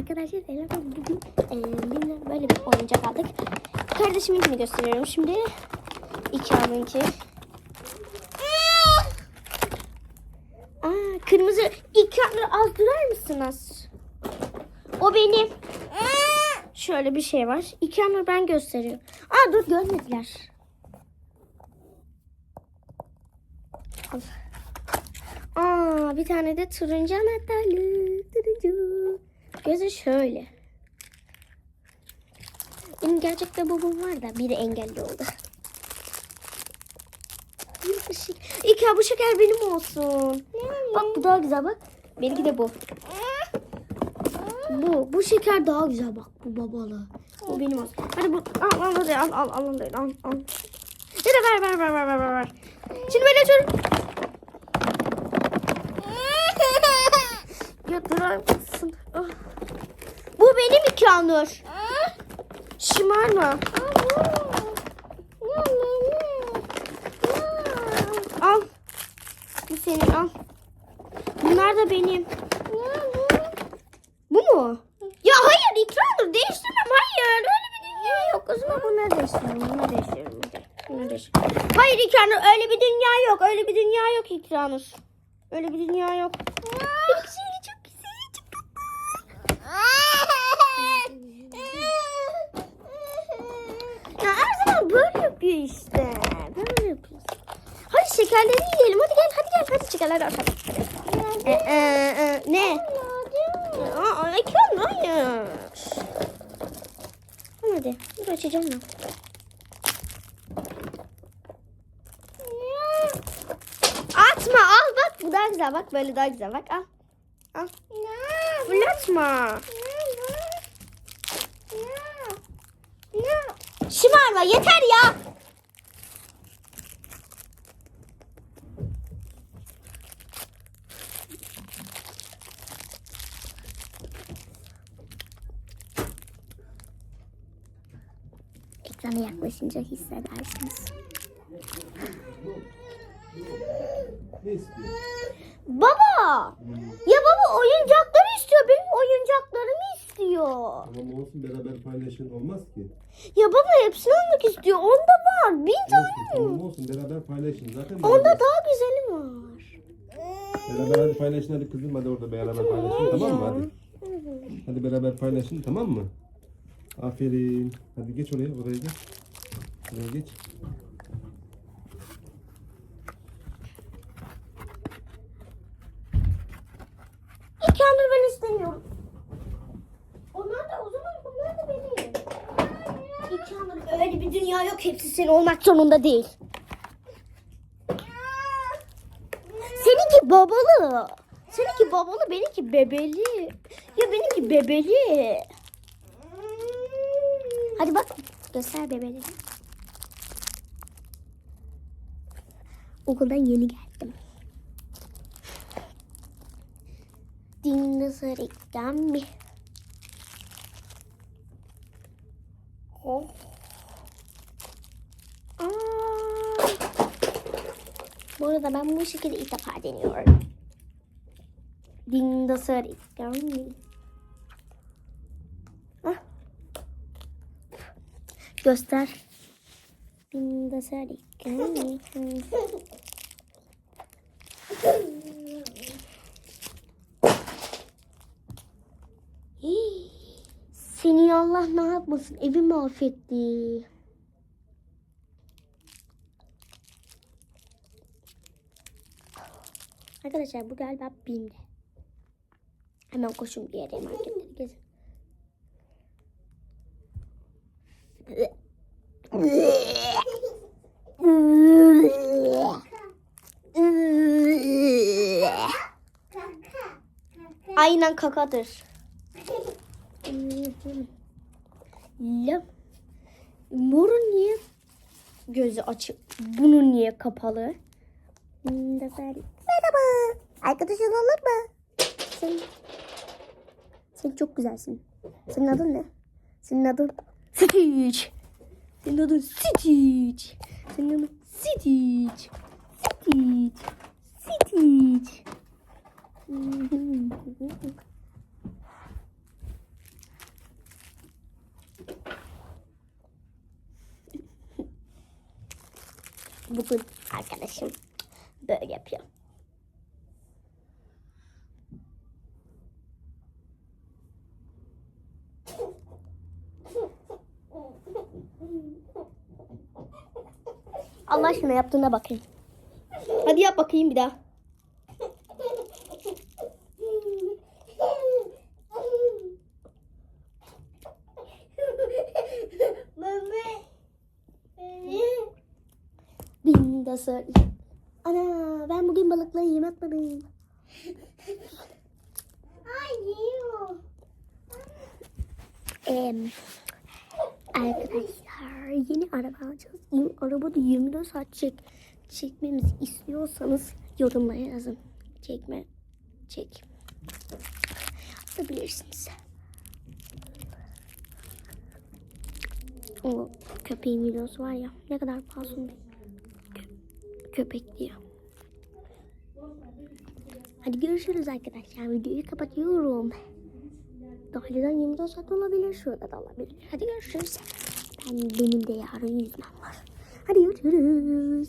Arkadaşlar Ela ben bugün e, Bim'le böyle bir oyuncak aldık. Kardeşiminkini gösteriyorum şimdi. İki alınki. Aa, kırmızı iki az durar mısınız? O benim. Şöyle bir şey var. İki anır ben gösteriyorum. Aa dur görmediler. Al. Aa bir tane de turuncu anahtarlı. Turuncu. Gözü şöyle. Benim gerçekten babam var da biri engelli oldu. Bir ışık. İki bu şeker benim olsun. Bak bu daha güzel bak. Benimki de bu. Bu. Bu şeker daha güzel bak. Bu babalı. Bu benim olsun. Hadi bu. Al al hadi al al al al al. al. Hadi ver ver ver ver ver ver, ver. Şimdi böyle açıyorum. Ya? Ah. Bu benim ikramdır. Şımarma. Al. Bu senin al. Bunlar da benim. Bu mu? Ya hayır ikramdır değiştirmem hayır. Öyle bir dünya yok. O zaman bunları değiştirelim. Bunları değiştirelim. hadi. Bunları değiştirelim. Hayır ikramdır öyle bir dünya yok. Öyle bir dünya yok ikramdır. Öyle bir dünya yok. Benimkisi çok güzel. Çok Ya her zaman böyle yapıyor işte. Böyle yapıyor. Hadi şekerleri yiyelim. Hadi gel, hadi gel. Hadi şekerleri atalım. Ee, e, e, ne? Aa, ekran hayır. Hadi. Dur açacağım ben. Atma al bak bu daha güzel bak böyle daha güzel bak al. Al. Fırlatma. Şımarma yeter ya. Ekrana yaklaşınca hissedersiniz. Baba! Ya baba oyuncakları istiyor. Benim oyuncaklarımı istiyor. Tamam olsun beraber paylaşın olmaz ki. Ya baba hepsini almak istiyor. Onda var. Bin tane tamam olsun beraber paylaşın. Zaten Onda beraber, daha güzeli var. beraber hadi paylaşın hadi kızım hadi orada beraber paylaşın tamam mı hadi. Hadi beraber paylaşın tamam mı? Aferin. Hadi geç oraya oraya geç. Oraya geç. İki andır ben istemiyorum. Onlar da o zaman bunlar da benim. İki andır öyle bir dünya yok. Hepsi senin olmak zorunda değil. Seninki babalı. Seninki babalı, benimki bebeli. Ya benimki bebeli. Hadi bak göster bebeleri. Okuldan yeni geldim. Dinozor mi? Oh. Aa. Bu arada ben bu şekilde ilk defa deniyorum. Dinozor mi? Göster. Hii, Seni Allah ne yapmasın? Evi mahvetti. Arkadaşlar bu galiba BİM'de. Hemen koşun bir yere marketleri gezin. Aynen kakadır. Morun niye gözü açık? Bunun niye kapalı? Merhaba. Arkadaşın olur mu? Sen, sen çok güzelsin. Senin adın ne? Senin adın Stitch. Senin adın Stitch. Senin adın Stitch. Stitch. Stitch. Bugün arkadaşım böyle yapıyor. Allah aşkına yaptığına bakayım. Hadi yap bakayım bir daha. Benim de söyle. Ana ben bugün balıkla yem atmadım. Em, arkadaşlar yeni araba alacağız. Yeni arabada 24 saat çek, çekmemizi istiyorsanız yorumlara yazın. Çekme, çek. Atabilirsiniz. O köpeğin videosu var ya ne kadar masum bir kö- köpek diyor. Hadi görüşürüz arkadaşlar. Videoyu kapatıyorum. Dahiliden 24 saat olabilir. Şurada da olabilir. Hadi görüşürüz. Ben benim de yarın yüzmem var. Hadi görüşürüz.